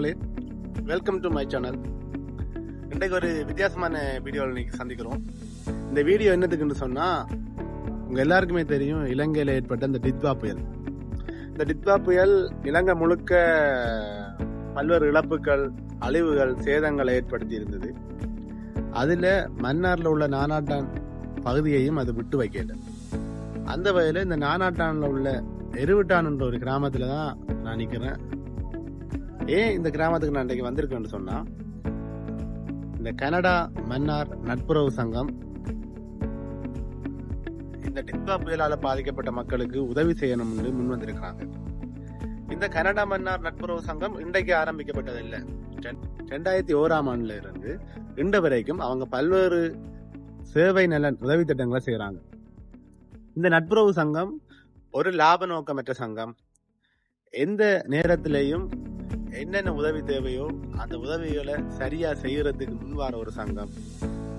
மக்களே welcome to my channel இன்றைக்கு ஒரு வித்தியாசமான வீடியோவில் இன்னைக்கு சந்திக்கிறோம். இந்த வீடியோ என்னதுக்குன்னு சொன்னால் உங்கள் எல்லாருக்குமே தெரியும் இலங்கையில் ஏற்பட்ட இந்த டித்வா புயல். இந்த டித்வா புயல் இலங்கை முழுக்க பல்வேறு இழப்புகள் அழிவுகள் சேதங்களை ஏற்படுத்தி இருந்தது. அதில் மன்னாரில் உள்ள நானாட்டான் பகுதியையும் அது விட்டு வைக்கல. அந்த வகையில் இந்த நானாட்டானில் உள்ள எருவிட்டான்ன்ற ஒரு கிராமத்தில் தான் நான் நிற்கிறேன் ஏன் இந்த கிராமத்துக்கு நான் இன்றைக்கு வந்திருக்கேன்னு சொன்னால் இந்த கனடா மன்னார் நட்புறவு சங்கம் இந்த டித்வா புயலால் பாதிக்கப்பட்ட மக்களுக்கு உதவி செய்யணும்னு முன் வந்திருக்கிறாங்க இந்த கனடா மன்னார் நட்புறவு சங்கம் இன்றைக்கு ஆரம்பிக்கப்பட்டதில்லை. ரெண்டாயிரத்தி ஓராம் ஆண்டுல இருந்து இன்று வரைக்கும் அவங்க பல்வேறு சேவை நல உதவி திட்டங்களை செய்கிறாங்க இந்த நட்புறவு சங்கம் ஒரு லாப நோக்கமற்ற சங்கம். எந்த நேரத்திலையும் என்னென்ன உதவி தேவையோ அந்த உதவிகளை சரியா செய்யறதுக்கு முன்வார ஒரு சங்கம்.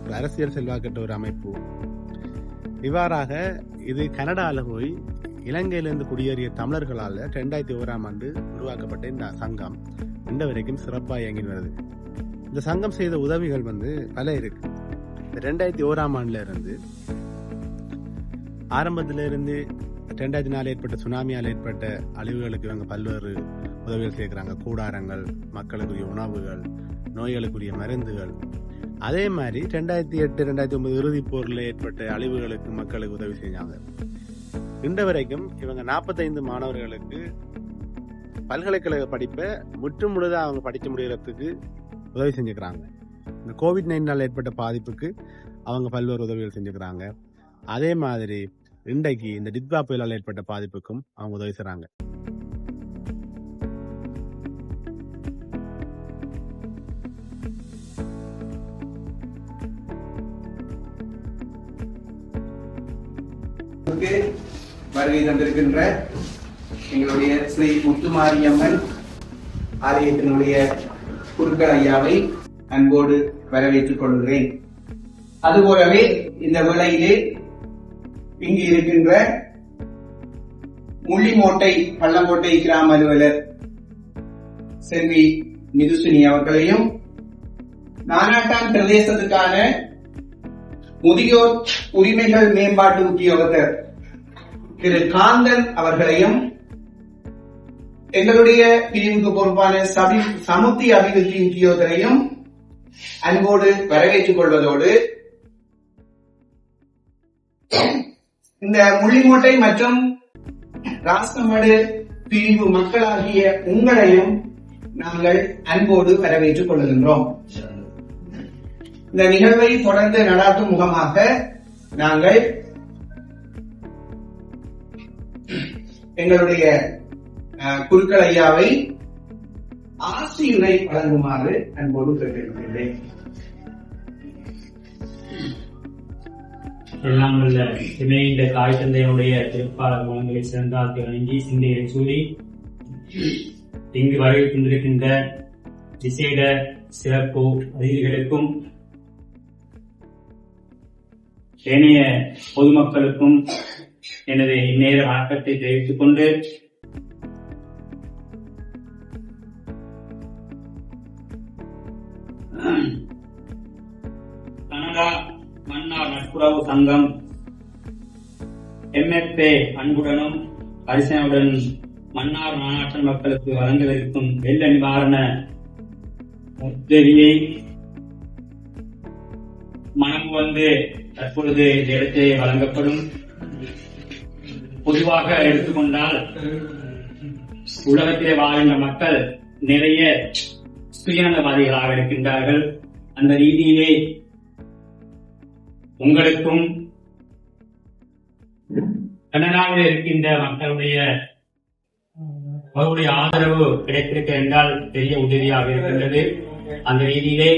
ஒரு அரசியல் செல்வாக்கிட்ட ஒரு அமைப்பு. இவ்வாறாக இது கனடாவில் போய் இலங்கையிலிருந்து குடியேறிய தமிழர்களால் ரெண்டாயிரத்தி ஓராம் ஆண்டு உருவாக்கப்பட்ட இந்த சங்கம் இந்த வரைக்கும் சிறப்பாக இயங்கி வருது. இந்த சங்கம் செய்த உதவிகள் வந்து பல இருக்கு. ரெண்டாயிரத்தி ஓராம் ஆண்டுல இருந்து ஆரம்பத்திலிருந்து ரெண்டாயிரத்தி நாலு ஏற்பட்ட சுனாமியால் ஏற்பட்ட அழிவுகளுக்கு இவங்க பல்வேறு உதவிகள் கேட்குறாங்க. கூடாரங்கள் மக்களுக்குரிய உணவுகள் நோய்களுக்குரிய மருந்துகள். அதே மாதிரி ரெண்டாயிரத்தி எட்டு ரெண்டாயிரத்தி ஒன்பது இறுதிப் போரில் ஏற்பட்ட அழிவுகளுக்கு மக்களுக்கு உதவி செஞ்சாங்க. இன்று வரைக்கும் இவங்க நாற்பத்தைந்து மாணவர்களுக்கு பல்கலைக்கழக படிப்பை முற்றும் முழுதாக அவங்க படிக்க முடிகிறதுக்கு உதவி செஞ்சுக்கிறாங்க. இந்த கோவிட் நைன்டால் ஏற்பட்ட பாதிப்புக்கு அவங்க பல்வேறு உதவிகள் செஞ்சுக்கிறாங்க. அதே மாதிரி இன்றைக்கு இந்த டித்வா புயலால் ஏற்பட்ட பாதிப்புக்கும் அவங்க உதவி செய்கிறாங்க வருகை தந்திருக்கின்ற எங்களுடைய ஸ்ரீ முத்துமாரியம்மன் ஆலயத்தினுடைய குருக்கள் ஐயாவை அன்போடு வரவேற்றுக் கொள்கிறேன். அதுபோலவே இந்த வேளையிலே இங்கு இருக்கின்ற முள்ளிமோட்டை பள்ளங்கோட்டை கிராம அலுவலர் செல்வி மிதுசினி அவர்களையும் நானாட்டான் பிரதேசத்துக்கான முதியோர் உரிமைகள் மேம்பாட்டு உத்தியோகத்தர் திரு காந்தன் அவர்களையும் எங்களுடைய பிரிவுக்கு பொறுப்பான சபி சமுத்தி அபிவிருத்தி உத்தியோகத்தரையும் அன்போடு வரவேற்றுக் கொள்வதோடு இந்த முள்ளிமோட்டை மற்றும் ராஷ்டிரமடு பிரிவு மக்களாகிய உங்களையும் நாங்கள் அன்போடு வரவேற்றுக் கொள்கின்றோம். இந்த நிகழ்வை தொடர்ந்து நடாத்தும் முகமாக நாங்கள் எங்களுடைய குருக்கள் ஐயாவை ஆசியுரை வழங்குமாறு அன்போடு கேட்டுக்கொள்கிறேன். எல்லாம் உள்ள இணைந்த தாய் தந்தையினுடைய திருப்பாளர் மூலங்களை சிறந்தால் வழங்கி சிந்தையை சூடி இங்கு வருகை கொண்டிருக்கின்ற விசேட சிறப்பு அதிதிகளுக்கும் ஏனைய பொதுமக்களுக்கும் எனது இந்நேர வணக்கத்தை தெரிவித்துக் கொண்டு கனடா மன்னார் நட்புறவு சங்கம் எம்எஃப்ஏ அன்புடனும் அரிசனவுடன் மன்னார் மாநாட்டு மக்களுக்கு வழங்கவிருக்கும் வெள்ள நிவாரண உதவியை மனம் வந்து தற்பொழுது இந்த இடத்திலே வழங்கப்படும். பொதுவாக எடுத்துக்கொண்டால் உலகத்திலே வாழ்கின்ற மக்கள் நிறைய சுயநலவாதிகளாக இருக்கின்றார்கள். அந்த ரீதியிலே உங்களுக்கும் கனடாவில் இருக்கின்ற மக்களுடைய அவருடைய ஆதரவு கிடைத்திருக்க என்றால் பெரிய உதவியாக இருக்கின்றது. அந்த ரீதியிலே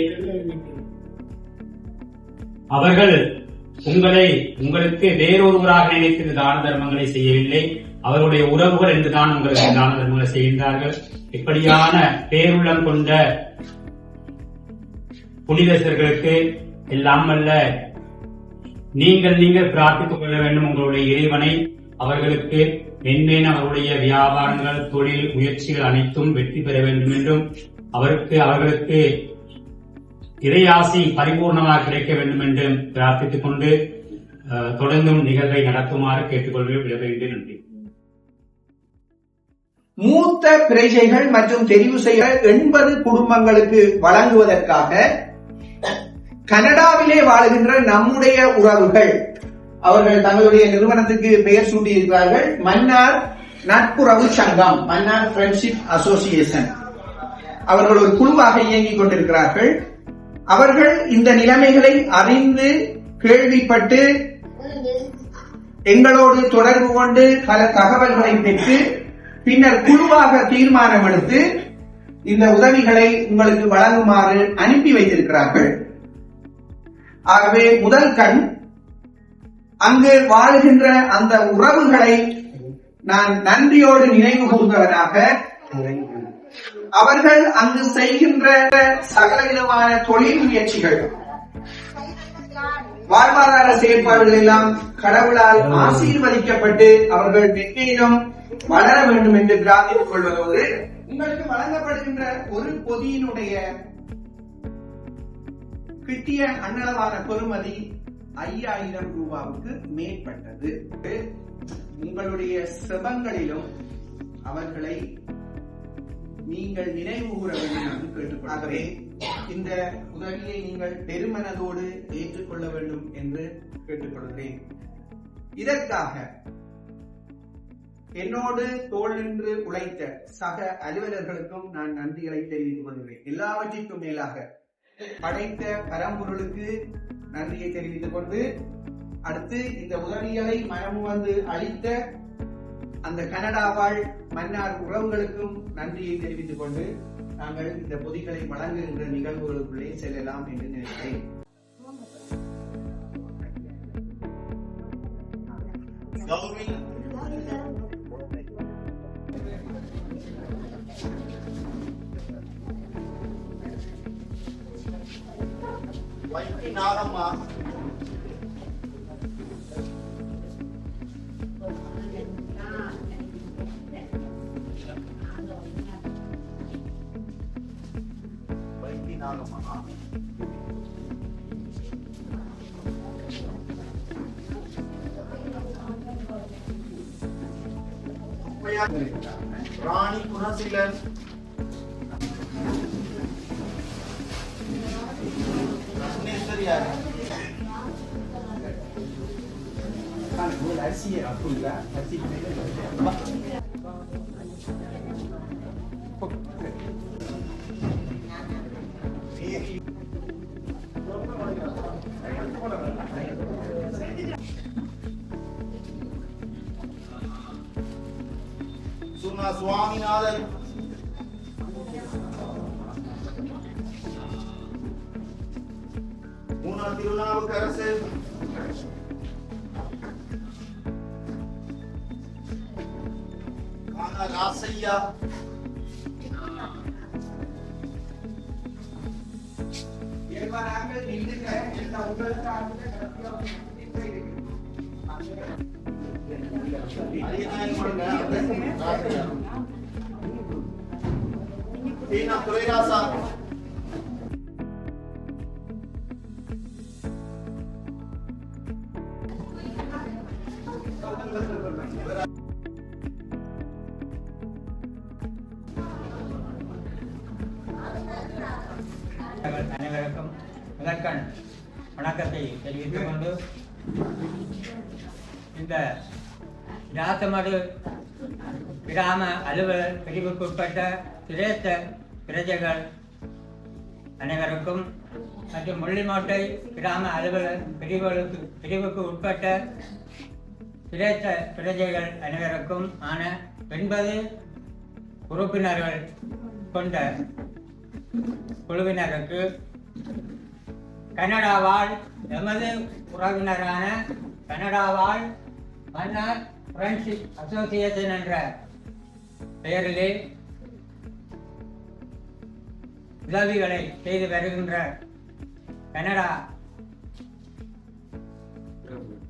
அவர்கள் உங்களை உங்களுக்கு வேறொருவராக நினைத்து தான தர்மங்களை செய்யவில்லை. அவருடைய உறவுகள் என்றுதான் உங்களுக்கு தான தர்மங்களை செய்கின்றார்கள். இப்படியான பேருள்ளம் கொண்ட புனிதர்களுக்கு எல்லாம் அல்ல நீங்கள் நீங்கள் பிரார்த்தித்துக் கொள்ள வேண்டும் உங்களுடைய இறைவனை. அவர்களுக்கு மென்மேன் அவருடைய வியாபாரங்கள் தொழில் முயற்சிகள் அனைத்தும் வெற்றி பெற வேண்டும் என்றும் அவருக்கு அவர்களுக்கு இறையாசி பரிபூர்ணமாக கிடைக்க வேண்டும் என்று பிரார்த்தித்துக் கொண்டு தொடர்ந்தும் நிகழ்வை நடத்துமாறு கேட்டுக்கொள்வேன் விடைபெறுகிறேன். நன்றி. மூத்த பிரஜைகள் மற்றும் தெரிவு செய்ய எண்பது குடும்பங்களுக்கு வழங்குவதற்காக கனடாவிலே வாழுகின்ற நம்முடைய உறவுகள் அவர்கள் தங்களுடைய நிறுவனத்துக்கு பெயர் சூட்டியிருக்கிறார்கள். மன்னார் நட்புறவு சங்கம் மன்னார் ஃப்ரெண்ட்ஷிப் அசோசியேஷன் அவர்கள் ஒரு குழுவாக இயங்கிக் கொண்டிருக்கிறார்கள். அவர்கள் இந்த நிலைமைகளை அறிந்து கேள்விப்பட்டு எங்களோடு தொடர்பு கொண்டு பல தகவல்களை பெற்று பின்னர் குழுவாக தீர்மானம் எடுத்து இந்த உதவிகளை உங்களுக்கு வழங்குமாறு அனுப்பி வைத்திருக்கிறார்கள். ஆகவே முதல் கண் அங்கு வாழுகின்ற அந்த உறவுகளை நான் நன்றியோடு நினைவு கூர்ந்தவனாக அவர்கள் அங்கு செய்கின்ற சகல விதமான தொழில் முயற்சிகள். வாழ்வாதார செயற்பாடுகள் எல்லாம் கடவுளால் ஆசீர்வதிக்கப்பட்டு அவர்கள் மென்மேலும் வளர வேண்டும் என்று பிரார்த்தித்துக் கொள்வதோடு உங்களுக்கு வழங்கப்படுகின்ற ஒரு பொதியினுடைய கிட்டிய அன்னளவான பெறுமதி ஐயாயிரம் ரூபாவுக்கு மேற்பட்டது. உங்களுடைய செபங்களிலும் அவர்களை நீங்கள் நினைவு கூற வேண்டும் என்று இந்த உதவியை நீங்கள் பெருமனதோடு ஏற்றுக்கொள்ள வேண்டும் என்று கேட்டுக்கொள்கிறேன். இதற்காக என்னோடு தோல் நின்று உழைத்த சக அலுவலர்களுக்கும் நான் நன்றிகளை தெரிவித்துக் கொள்கிறேன். எல்லாவற்றிற்கும் மேலாக படைத்த பரம்பொருளுக்கு நன்றியை தெரிவித்துக் கொண்டு அடுத்து இந்த உதவிகளை மனமு வந்து அளித்த அந்த கனடா வாழ் மன்னார் உறவுகளுக்கும் நன்றியை தெரிவித்துக் கொண்டு நாங்கள் இந்த பொதிகளை வழங்குகின்ற நிகழ்வுகளுக்குள்ளே செல்லலாம் என்று நினைக்கிறேன். வைத்தி நாகம்மா வைத்தி நாகம்மா ராணி குணசீலன் ரத்னேஸ்வரி அரிசி சுனா சுவாமிநாதன் மூணா திருநாவுக்கரசு கானா ராசையா இயல்பாக நின்றுங்க எல்லா உங்களுக்காக Tina Tuirasa. அனைவருக்கும் முதற்கண் வணக்கத்தை தெரிவித்துக் கொண்டு இந்த ராசமடு கிராம அலுவலர் பிரிவுக்குட்பட்ட சிரேத்த பிரஜைகள் அனைவருக்கும் மற்றும் முள்ளிமோட்டை கிராம அலுவலர் பிரிவுகளுக்கு பிரிவுக்கு உட்பட்ட சிரேத்த பிரஜைகள் அனைவருக்கும் ஆன எண்பது உறுப்பினர்கள் கொண்ட குழுவினருக்கு கனடாவால் எமது உறவினரான கனடாவால் மன்னர் ஃப்ரெண்ட்ஷிப் அசோசியேஷன் என்ற பெயரிலே உதவிகளை செய்து வருகின்ற கனடா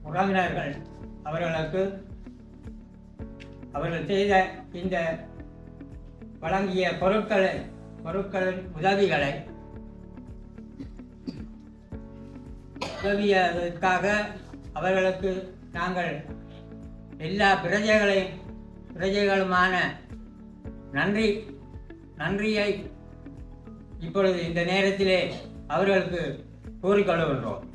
உறவினர்கள் அவர்களுக்கு அவர்கள் செய்த இந்த வழங்கிய பொருட்களை பொருட்களின் உதவிகளை உதவியதற்காக அவர்களுக்கு நாங்கள் எல்லா பிரஜைகளையும் பிரஜைகளுமான நன்றி நன்றியை இப்பொழுது இந்த நேரத்திலே அவர்களுக்கு கூறிக்கொள்கின்றோம்